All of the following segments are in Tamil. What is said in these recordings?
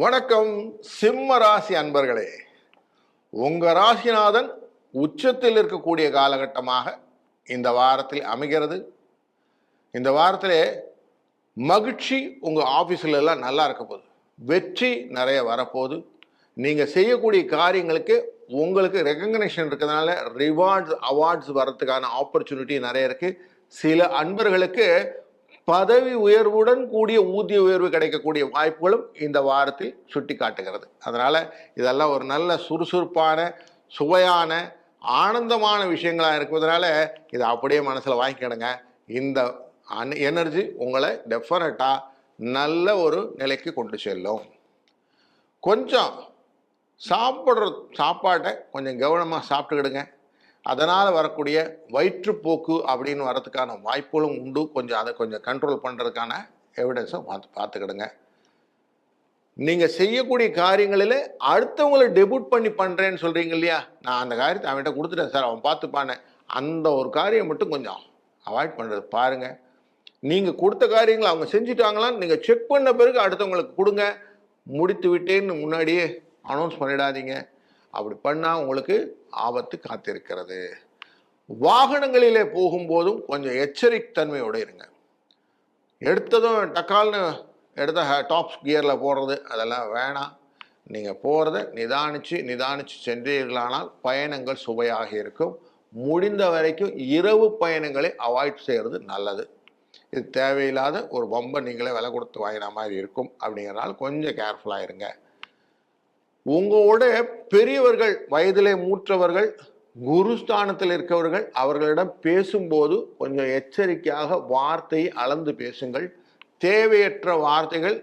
வணக்கம் சிம்ம ராசி அன்பர்களே. உங்க ராசிநாதன் உச்சத்தில் இருக்கக்கூடிய காலகட்டமாக இந்த வாரத்தில் அமைகிறது. இந்த வாரத்திலே மகிழ்ச்சி உங்க ஆபீஸ்ல எல்லாம் நல்லா இருக்க போகுது. வெற்றி நிறைய வரப்போகுது. நீங்க செய்யக்கூடிய காரியங்களுக்கு உங்களுக்கு ரெகக்னேஷன் இருக்கிறதுனால ரிவார்ட்ஸ் அவார்ட்ஸ் வர்றதுக்கான ஆப்பர்ச்சுனிட்டி நிறைய இருக்கு. சில அன்பர்களுக்கு பதவி உயர்வுடன் கூடிய ஊதிய உயர்வு கிடைக்கக்கூடிய வாய்ப்புகளும் இந்த வாரத்தில் சுட்டி காட்டுகிறது அதனால் இதெல்லாம் ஒரு நல்ல சுறுசுறுப்பான சுவையான ஆனந்தமான விஷயங்களாக இருப்பதனால இதை அப்படியே மனசில் வாங்கிக்கிடுங்க இந்த எனர்ஜி உங்களை டெஃபினட்டாக நல்ல ஒரு நிலைக்கு கொண்டு செல்லும். கொஞ்சம் சாப்பிட்ற சாப்பாட்டை கொஞ்சம் கவனமாக சாப்பிட்டுக்கிடுங்க. அதனால் வரக்கூடிய வயிற்றுப்போக்கு அப்படின்னு வரதுக்கான வாய்ப்புகளும் உண்டு. கொஞ்சம் அதை கொஞ்சம் கண்ட்ரோல் பண்ணுறதுக்கான எவிடன்ஸை பார்த்து பார்த்துக்கிடுங்க. நீங்கள் செய்யக்கூடிய காரியங்களில் அடுத்தவங்களை டெபியூட் பண்ணி பண்ணுறேன்னு சொல்கிறீங்க இல்லையா? நான் அந்த காரியத்தை அவன்கிட்ட கொடுத்துட்டேன் சார். அவன் பார்த்துப்பானே அந்த ஒரு காரியம் மட்டும் கொஞ்சம் அவாய்ட் பண்ணுறது பாருங்கள் நீங்கள் கொடுத்த காரியங்களை அவங்க செஞ்சுட்டாங்களான்னு நீங்கள் செக் பண்ண பிறகு அடுத்தவங்களுக்கு கொடுங்க. முடித்து விட்டேன்னு முன்னாடியே அனௌன்ஸ் பண்ணிடாதீங்க. அப்படி பண்ணால் உங்களுக்கு ஆபத்து காத்திருக்கிறது. வாகனங்களிலே போகும்போதும் கொஞ்சம் எச்சரிக்கைத்தன்மையோடு இருங்க. எடுத்ததும் டக்கால்னு எடுத்த டாப்ஸ் கியரில் போடுறது அதெல்லாம் வேணாம். நீங்கள் போகிறத நிதானித்து நிதானித்து சென்றீர்களானால் பயணங்கள் சுவையாக இருக்கும். முடிந்த வரைக்கும் இரவு பயணங்களை அவாய்ட் செய்கிறது நல்லது. இது தேவையில்லாத ஒரு பொம்பை நீங்களே விலை கொடுத்து வாங்கின மாதிரி இருக்கும். அப்படிங்கிறனால கொஞ்சம் கேர்ஃபுல்லாக இருங்க. உங்களோட பெரியவர்கள் வயதிலே மூற்றவர்கள் குருஸ்தானத்தில் இருக்கவர்கள் அவர்களிடம் பேசும்போது கொஞ்சம் எச்சரிக்கையாக வார்த்தையை அளந்து பேசுங்கள். தேவையற்ற வார்த்தைகள்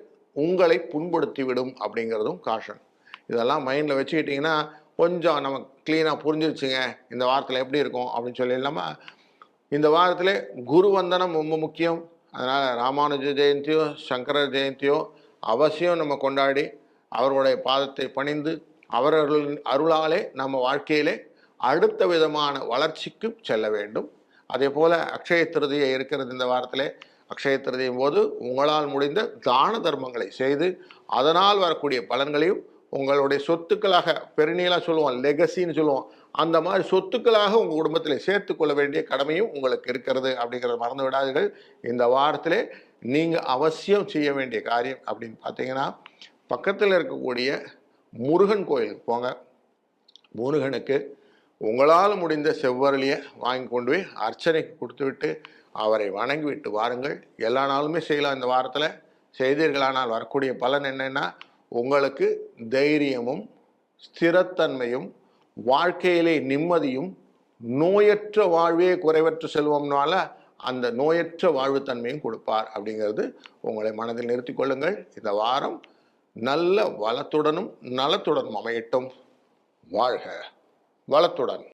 உங்களை புண்படுத்திவிடும் அப்படிங்கிறதும் காஷன் இதெல்லாம் மைண்டில் வச்சுக்கிட்டிங்கன்னா கொஞ்சம் நம்ம க்ளீனாக புரிஞ்சிருச்சுங்க இந்த வாரத்தில் எப்படி இருக்கும் அப்படின்னு சொல்லி இல்லாமல் இந்த வாரத்தில் குரு வந்தனம் ரொம்ப முக்கியம். அதனால் ராமானுஜ ஜெயந்தியோ சங்கர ஜெயந்தியோ அவசியம் நம்ம கொண்டாடி அவர்களுடைய பாதத்தை பணிந்து அவர்கள் அருளாலே நம்ம வாழ்க்கையிலே அடுத்த விதமான வளர்ச்சிக்கு செல்ல வேண்டும். அதே போல் அக்ஷய திருதியை இருக்கிறது இந்த வாரத்திலே. அக்ஷய திருதியின் போது உங்களால் முடிந்த தான தர்மங்களை செய்து அதனால் வரக்கூடிய பலன்களையும் உங்களுடைய சொத்துக்களாக பெருநீளாக சொல்லுவோம் லெகசின்னு சொல்லுவோம் அந்த மாதிரி சொத்துக்களாக உங்கள் குடும்பத்தில் சேர்த்து கொள்ள வேண்டிய கடமையும் உங்களுக்கு இருக்கிறது அப்படிங்கிறத மறந்து விடாதீர்கள். இந்த வாரத்திலே நீங்கள் அவசியம் செய்ய வேண்டிய காரியம் அப்படின்னு பார்த்தீங்கன்னா பக்கத்தில் இருக்கக்கூடிய முருகன் கோயிலுக்கு போங்க. முருகனுக்கு உங்களால் முடிந்த செவ்வரளியை வாங்கி கொண்டு போய் அர்ச்சனைக்கு கொடுத்துவிட்டு அவரை வணங்கி விட்டு வாருங்கள். எல்லா நாளுமே செய்யலாம் இந்த வாரத்தில். செய்தீர்களானால் வரக்கூடிய பலன் என்னென்னா உங்களுக்கு தைரியமும் ஸ்திரத்தன்மையும் வாழ்க்கையிலே நிம்மதியும் நோயற்ற வாழ்வே குறைவற்ற செல்வம்னால அந்த நோயற்ற வாழ்வுத்தன்மையும் கொடுப்பார் அப்படிங்கிறது உங்களை மனதில் நிறுத்தி கொள்ளுங்கள். இந்த வாரம் நல்ல வளத்துடனும் நலத்துடனும் அமையட்டும். வாழ்க வளத்துடன்.